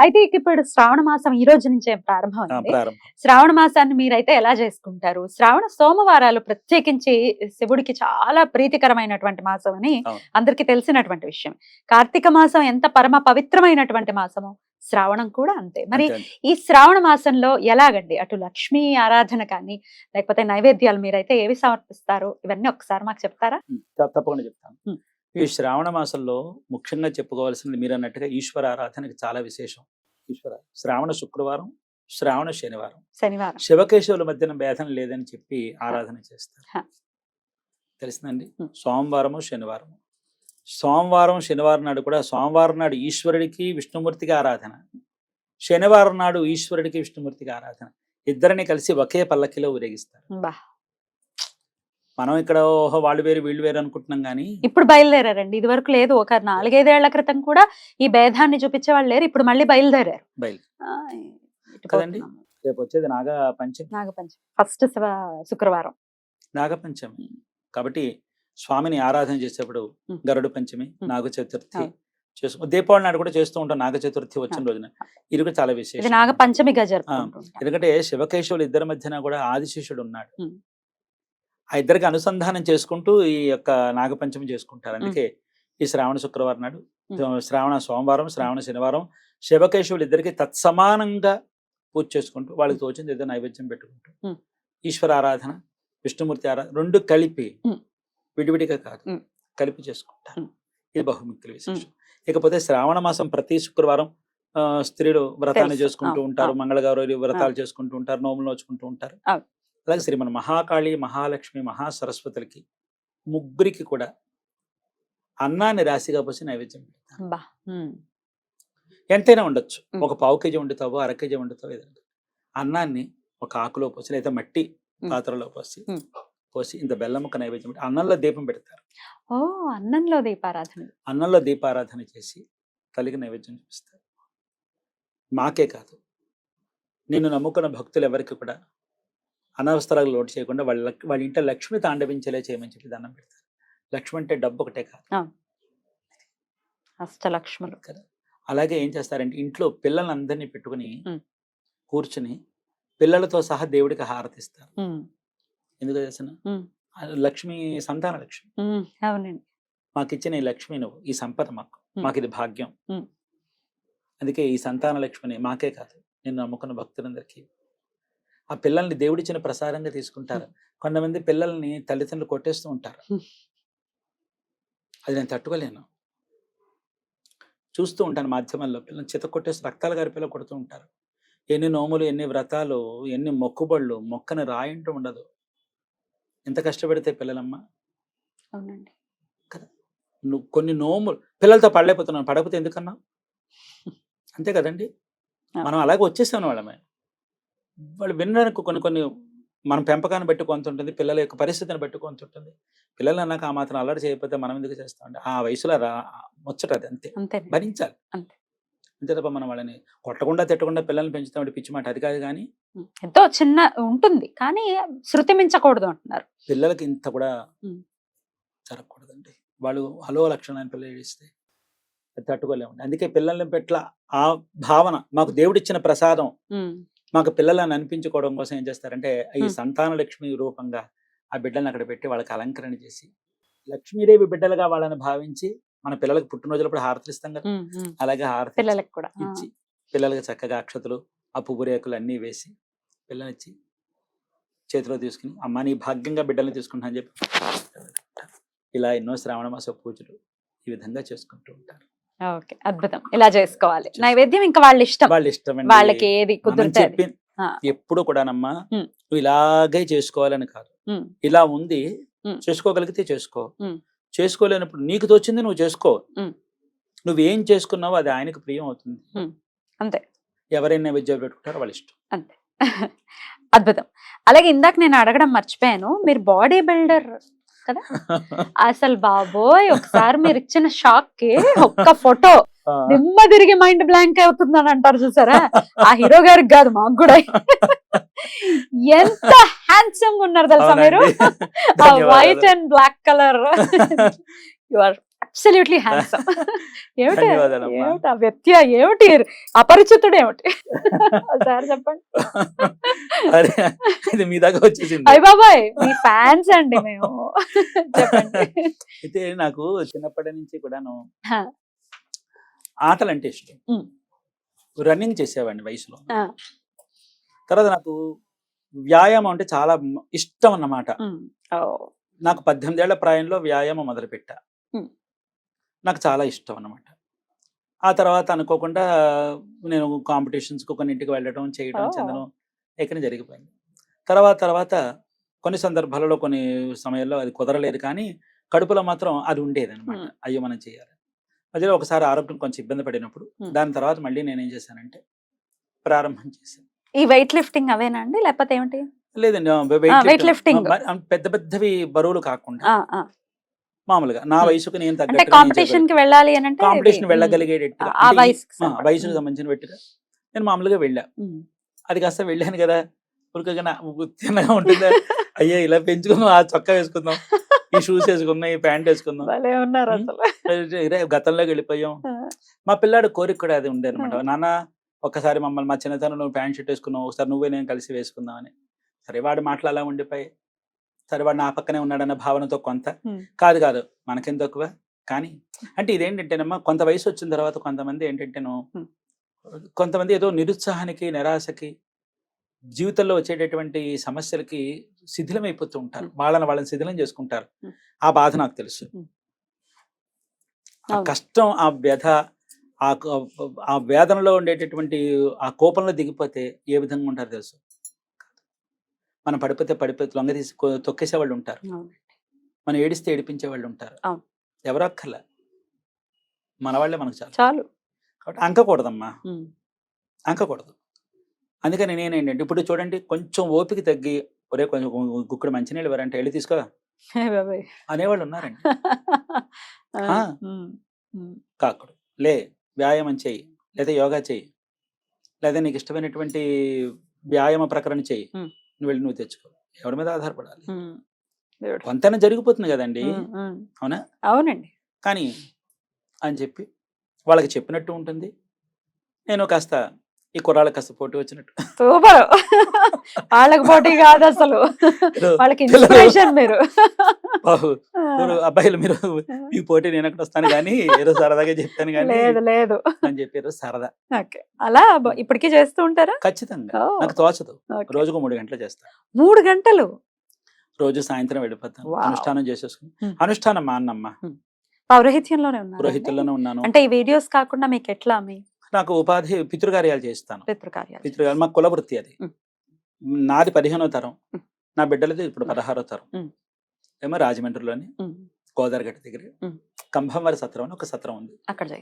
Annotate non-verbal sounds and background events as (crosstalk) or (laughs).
అయితే ఇప్పుడు శ్రావణ మాసం ఈ రోజు నుంచే ప్రారంభమైంది. ప్రారంభం. శ్రావణ మాసాన్ని మీరైతే ఎలా చేసుకుంటారు? శ్రావణ సోమవారాలు ప్రత్యేకించి శివుడికి చాలా ప్రీతికరమైనటువంటి మాసం అని. అందరికీ తెలిసినటువంటి విషయం. కార్తీక మాసం ఎంత పరమ పవిత్రమైనటువంటి మాసము శ్రావణం కూడా అంతే. మరి. ఈ శ్రావణ మాసంలో ఎలాగండి? అటు లక్ష్మీ ఆరాధన కానీ లేకపోతే నైవేద్యాలు మీరైతే ఏవి సమర్పిస్తారు? ఇవన్నీ ఒకసారి మాకు చెప్తారా? తప్పకుండా చెప్తాను. ఈ శ్రావణ మాసంలో ముఖ్యంగా చెప్పుకోవాల్సింది మీరు అన్నట్టుగా ఈశ్వర ఆరాధనకి చాలా విశేషం. ఈశ్వర శ్రావణ శుక్రవారం శ్రావణ శనివారం. శనివారం. శివకేశవుల మధ్యన భేదం లేదని చెప్పి ఆరాధన చేస్తారు. తెలిసిందండి. సోమవారము శనివారము? సోమవారం శనివారం నాడు కూడా సోమవారం నాడు ఈశ్వరుడికి విష్ణుమూర్తికి ఆరాధన. శనివారం నాడు ఈశ్వరుడికి విష్ణుమూర్తికి ఆరాధన. ఇద్దరిని కలిసి ఒకే పల్లకిలో ఊరేగిస్తారు. బా! మనం ఇక్కడ ఓహో వాళ్ళు వేరు వీళ్ళు వేరు అనుకుంటున్నాం కానీ ఇప్పుడు బయలుదేరారండి. ఇది వరకు లేదు. ఒక నాలుగైదేళ్ళ క్రితం కూడా ఈ భేదాన్ని చూపించే వాళ్ళు లేరు. ఇప్పుడు మళ్ళీ బయలుదేరారు. కదండి? రేపు వచ్చేది నాగ పంచమి. నాగపంచమి. ఫస్ట్ శుక్రవారం. నాగపంచమి కాబట్టి స్వామిని ఆరాధన చేసేప్పుడు. గరుడ పంచమి. నాగ చతుర్థి. చేసుకు దీపావళి నాడు కూడా చేస్తూ ఉంటాం. నాగ చతుర్థి వచ్చిన. రోజున. ఇది కూడా చాలా విశేషం. నాగపంచమిగా జరుపుకుంటుంటాం ఎందుకంటే శివకేశవులు ఇద్దరి మధ్యన కూడా ఆదిశేషుడు ఉన్నాడు. ఆ ఇద్దరికి అనుసంధానం చేసుకుంటూ ఈ యొక్క నాగపంచమి చేసుకుంటారు అందుకే ఈ శ్రావణ శుక్రవారం నాడు శ్రావణ సోమవారం శ్రావణ శనివారం శివకేశవులు ఇద్దరికి తత్సమానంగా పూజ చేసుకుంటూ వాళ్ళకి తోచింది ఏదో నైవేద్యం పెట్టుకుంటూ. ఈశ్వర ఆరాధన విష్ణుమూర్తి ఆరాధన రెండు కలిపి. విడివిడిగా కాదు. కలిపి చేసుకుంటారు. ఇది బహుముఖ్య విశేషం ఇకపోతే శ్రావణ మాసం ప్రతి శుక్రవారం స్త్రీలు వ్రతాన్ని. చేసుకుంటూ ఉంటారు. మంగళగౌరి వ్రతాలు చేసుకుంటూ ఉంటారు నోములు నోచుకుంటూ ఉంటారు. అలాగే శ్రీ మన మహాకాళి మహాలక్ష్మి మహాసరస్వతులకి ముగ్గురికి కూడా అన్నాన్ని రాశిగా పోసి నైవేద్యం. ఎంతైనా ఉండొచ్చు. ఒక పావు కేజీ వండుతావో అర కేజీ వండుతావో ఏదైనా అన్నాన్ని ఒక ఆకులో పోసి లేదా మట్టి. పాత్రలో పోసి. పోసి ఇంత బెల్లం ఒక నైవేద్యం పెట్టి అన్నంలో దీపం పెడతారు. ఓ! అన్నంలో దీపారాధన. అన్నంలో దీపారాధన చేసి తల్లికి నైవేద్యం చూపిస్తారు. మాకే కాదు. నిన్ను నమ్ముకున్న భక్తులు ఎవరికి కూడా అనవసరాలు లోటు చేయకుండా వాళ్ళ వాళ్ళ ఇంట లక్ష్మి తాండవించేలా చేయమని చెప్పి దండం పెడతారు లక్ష్మి అంటే డబ్బు ఒకటే కాదు అష్టలక్ష్ములు కదా అలాగే ఏం చేస్తారంటే ఇంట్లో పిల్లలందరినీ పెట్టుకుని. కూర్చుని పిల్లలతో సహా దేవుడికి హారతిస్తారు. ఎందుకు ఉమ్. లక్ష్మి సంతాన లక్ష్మి. అవునండి మాకు ఇచ్చిన ఈ లక్ష్మి నువ్వు ఈ సంపద మాకు. మాకు ఇది భాగ్యం. అందుకే ఈ సంతాన లక్ష్మిని మాకే కాదు నేను నమ్ముకున్న భక్తులందరికీ ఆ పిల్లల్ని దేవుడిచ్చిన ప్రసారంగా తీసుకుంటారు. కొంతమంది పిల్లల్ని తల్లిదండ్రులు కొట్టేస్తూ ఉంటారు. అది నేను తట్టుకోలేను. చూస్తూ ఉంటాను మాధ్యమాల్లో పిల్లల్ని చిత కొట్టేసి రక్తాలు గారి పిల్లలు కొడుతూ ఉంటారు. ఎన్ని నోములు ఎన్ని వ్రతాలు ఎన్ని మొక్కుబళ్ళు మొక్కని రాయింటూ ఉండదు. ఎంత కష్టపడితే పిల్లలమ్మ? అవునండి. నువ్వు కొన్ని నోములు పిల్లలతో పడలేకపోతున్నాను. పడకపోతే ఎందుకన్నా (laughs) అంతే కదండి. మనం అలాగే వచ్చేసాను వాళ్ళమే వాళ్ళు వినడానికి కొన్ని కొన్ని మన పెంపకాన్ని బట్టి కొంత ఉంటుంది పిల్లల యొక్క పరిస్థితిని బట్టి కొంత ఉంటుంది. పిల్లలు అన్నాక ఆ మాత్రం అల్లరి చేయకపోతే మనం ఎందుకు చేస్తామండి ఆ వయసులో రా ముచ్చట అది అంతే. భరించాలి. అంతే. అంతే తప్ప మనం వాళ్ళని కొట్టకుండా తిట్టకుండా పిల్లల్ని పెంచుతామంటే పిచ్చి మాట అది కాదు కానీ ఎంతో చిన్న ఉంటుంది కానీ శృతి మించకూడదు అంటున్నారు. పిల్లలకి ఇంత కూడా. జరగకూడదండి. వాళ్ళు హలో లక్షణాన్ని పిల్లలు ఏడిస్తే తట్టుకోలేము అందుకే పిల్లల్ని పెట్ల ఆ భావన మాకు దేవుడిచ్చిన ప్రసాదం. మాకు పిల్లలను అనిపించుకోవడం కోసం ఏం చేస్తారంటే ఈ. సంతాన లక్ష్మి రూపంగా ఆ బిడ్డలను అక్కడ పెట్టి వాళ్ళకి అలంకరణ చేసి లక్ష్మీదేవి బిడ్డలుగా వాళ్ళని భావించి మన పిల్లలకు పుట్టినరోజులప్పుడు హారతిస్తాం కదా ఉమ్. ఉమ్. అలాగే హారతి పిల్లలకు కూడా. ఇచ్చి పిల్లలకి చక్కగా అక్షతలు ఆ పువ్వు రేకులు అన్నీ వేసి పిల్లనిచ్చి చేతిలో తీసుకుని అమ్మ నీ భాగ్యంగా బిడ్డల్ని తీసుకుంటా అని చెప్పి ఇలా ఎన్నో శ్రావణ మాస పూజలు ఈ విధంగా చేసుకుంటూ ఉంటారు ఓకే అద్భుతం ఇలా చేసుకోవాలి నైవేద్యం ఇంకా వాళ్ళ ఇష్టం వాళ్ళ ఇష్టం వాళ్ళకి ఏది కుదిరితే అది. చెప్పి ఆ. ఎప్పుడు కూడానమ్మా. నువ్వు ఇలాగే చేసుకోవాలని కాదు. ఇలా ఉంది. చేసుకోగలిగితే చేసుకో. చేసుకోలేనప్పుడు నీకు తోచింది నువ్వు చేసుకో. నువ్వేం చేసుకున్నావో అది ఆయనకు ప్రియం అవుతుంది. అంతే ఎవరైనా విద్యలు పెట్టుకుంటారో వాళ్ళ ఇష్టం అంతే (laughs) అద్భుతం అలాగే ఇందాక నేను అడగడం మర్చిపోయాను మీరు బాడీ బిల్డర్ కదా? (laughs) అసలు బాబోయ్ ఒకసారి మీరు ఇచ్చిన షాక్కి ఒక్క ఫోటో నిమ్మ తిరిగి మైండ్ బ్లాంక్ అవుతుందని అంటారు చూసారా? ఆ హీరో గారికి కాదు మాకు కూడా. ఎంత హ్యాండ్సమ్ ఉన్నారు తెలుసా మీరు. White and black colour you are absolutely handsome (laughs) ఏమిటి. ఏమిటి? ఆ వ్యక్తి ఏమిటి? అపరిచితుడు ఏమిటి? సార్ చెప్పండి. ఇది మీ దాకా వచ్చేసింది. అయ్య బాబాయ్ మీ ఫ్యాన్స్ అండి మేము. చెప్పండి. అయితే నాకు చిన్నప్పటి నుంచి కూడాను. ఆటలు అంటే ఇష్టం. రన్నింగ్ చేసేవాడిని వయసులో. తర్వాత నాకు వ్యాయామం అంటే చాలా ఇష్టం అన్నమాట. నాకు పద్దెనిమిది ఏళ్ళ ప్రాయంలో వ్యాయామం మొదలుపెట్టా. నాకు చాలా ఇష్టం అన్నమాట ఆ తర్వాత అనుకోకుండా నేను కాంపిటీషన్స్కి కొన్నింటికి వెళ్ళడం చేయడం. చెందడం ఎక్కడ జరిగిపోయింది తర్వాత తర్వాత కొన్ని సందర్భాలలో కొన్ని సమయాల్లో అది కుదరలేదు కానీ కడుపులో మాత్రం అది ఉండేది అనమాట. అయ్యో మనం చేయాలి మధ్యలో ఒకసారి ఆరోగ్యం కొంచెం ఇబ్బంది పడినప్పుడు. దాని తర్వాత మళ్ళీ నేను ఏం చేశానంటే ప్రారంభం చేశాను ఈ వెయిట్ లిఫ్టింగ్ అవేనా అండి లేకపోతే ఏమిటి లేదండి weight lifting. పెద్ద పెద్దవి బరువులు కాకుండా. మామూలుగా. నా. వయసుకు నేను తగ్గట్టు కాంపిటీషన్కి వెళ్ళాలి అని అంటే కాంపిటీషన్ ఇది, వెళ్ళగలిగేటట్టుగా. ఆ అంటే ఈ- వయసుకి. సంబంధించిన పెట్టుగా నేను మామూలుగా వెళ్ళా. అది కాస్త వెళ్ళాను కదా. ఉరకగా తిన్నగా ఉంటుంది? అయ్యా ఇలా పెంచుకుందాం. ఆ చొక్కా వేసుకుందాం. ఈ షూస్ వేసుకుందాం. ఈ ప్యాంట్ వేసుకుందాం. గతంలోకి వెళ్ళిపోయాం. మా పిల్లాడు కోరిక కూడా అది ఉండే అనమాట. నాన్న ఒక్కసారి మమ్మల్ని మా చిన్నతనం నువ్వు ప్యాంట్ షర్ట్ వేసుకున్నావు. ఒకసారి నువ్వే నేను కలిసి వేసుకుందాం అని. సరే వాడి మాటలు అలా ఉండిపోయి సరే వాడు నా పక్కనే ఉన్నాడన్న భావనతో కొంత. కాదు కాదు మనకేం తక్కువ కానీ అంటే ఇదేంటంటేనమ్మా కొంత వయసు వచ్చిన తర్వాత కొంతమంది ఏంటంటేను. కొంతమంది ఏదో నిరుత్సాహానికి నిరాశకి జీవితంలో వచ్చేటటువంటి సమస్యలకి శిథిలమైపోతూ ఉంటారు. వాళ్ళని వాళ్ళని శిథిలం చేసుకుంటారు. ఆ బాధ నాకు తెలుసు. ఆ. కష్టం ఆ వ్యధ ఆ వేదనలో ఉండేటటువంటి ఆ కోపంలో దిగిపోతే ఏ విధంగా ఉంటారు తెలుసు మనం పడిపోతే పడిపోతే లొంగ తీసి తొక్కేసే వాళ్ళు ఉంటారు. మనం ఏడిస్తే ఏడిపించే వాళ్ళు ఉంటారు. ఎవరు అక్కర్లే మన వాళ్ళే మనకు చాలు. చాలు. కాబట్టి అంకకూడదమ్మా. అంకకూడదు. అందుకని నేనేంటంటే ఇప్పుడు చూడండి కొంచెం ఓపిక తగ్గి ఒరే కొంచెం గుక్కడు మంచినీళ్ళు ఎవరంటే వెళ్ళి తీసుకో. అనేవాళ్ళు ఉన్నారండి. (laughs) కాకుడు లే వ్యాయామం చేయి లేదా యోగా చేయి లేదా నీకు ఇష్టమైనటువంటి వ్యాయామ ప్రకరణ చేయి. నువ్వు వెళ్ళి నువ్వు తెచ్చుకో. ఎవరి మీద ఆధారపడాలి. కొంతైనా జరిగిపోతుంది కదండి. అవునా? అవునండి. కానీ అని చెప్పి వాళ్ళకి చెప్పినట్టు ఉంటుంది. నేను కాస్త ఈ కుర్రాళ్ళకి కాస్త పోటీ వచ్చినట్టు. సూపర్. వాళ్ళకి పోటీ కాదు అసలు. వాళ్ళకి ఇన్స్పిరేషన్ మీరు. బాబు మీరు అబ్బాయిలు మీరు మీకు పోటీ నేను ఎక్కడ వస్తాను కానీ ఏదో సరదాగా చెప్తాను కానీ లేదు లేదు. అని చెప్పారు సరదా. ఓకే. అలా ఇప్పటికీ చేస్తూ ఉంటారా? ఖచ్చితంగా. నాకు తోచదు. రోజుకు మూడు గంటలు చేస్తాను మూడు గంటలు? రోజు సాయంత్రం వెళ్ళిపోతాను. అనుష్ఠానం చేసేసుకుని. అనుష్ఠానం మా అన్నమ్మ? పౌరహిత్యంలోనే ఉన్నారు పురోహితుల్లోనే ఉన్నాను. అంటే ఈ వీడియోస్ కాకుండా మీకు ఎట్లా మీ నాకు ఉపాధి పితృకార్యాలు చేస్తాను. పితృకార్యాలు పితృకార్యాలు మా కుల వృత్తి అది. నాది పదిహేనో తరం. నా బిడ్డలది ఇప్పుడు పదహారో తరం. ఏమో రాజమండ్రిలోని గోదావరిగట్ట దగ్గర. కంభంవారి సత్రం అని ఒక సత్రం ఉంది.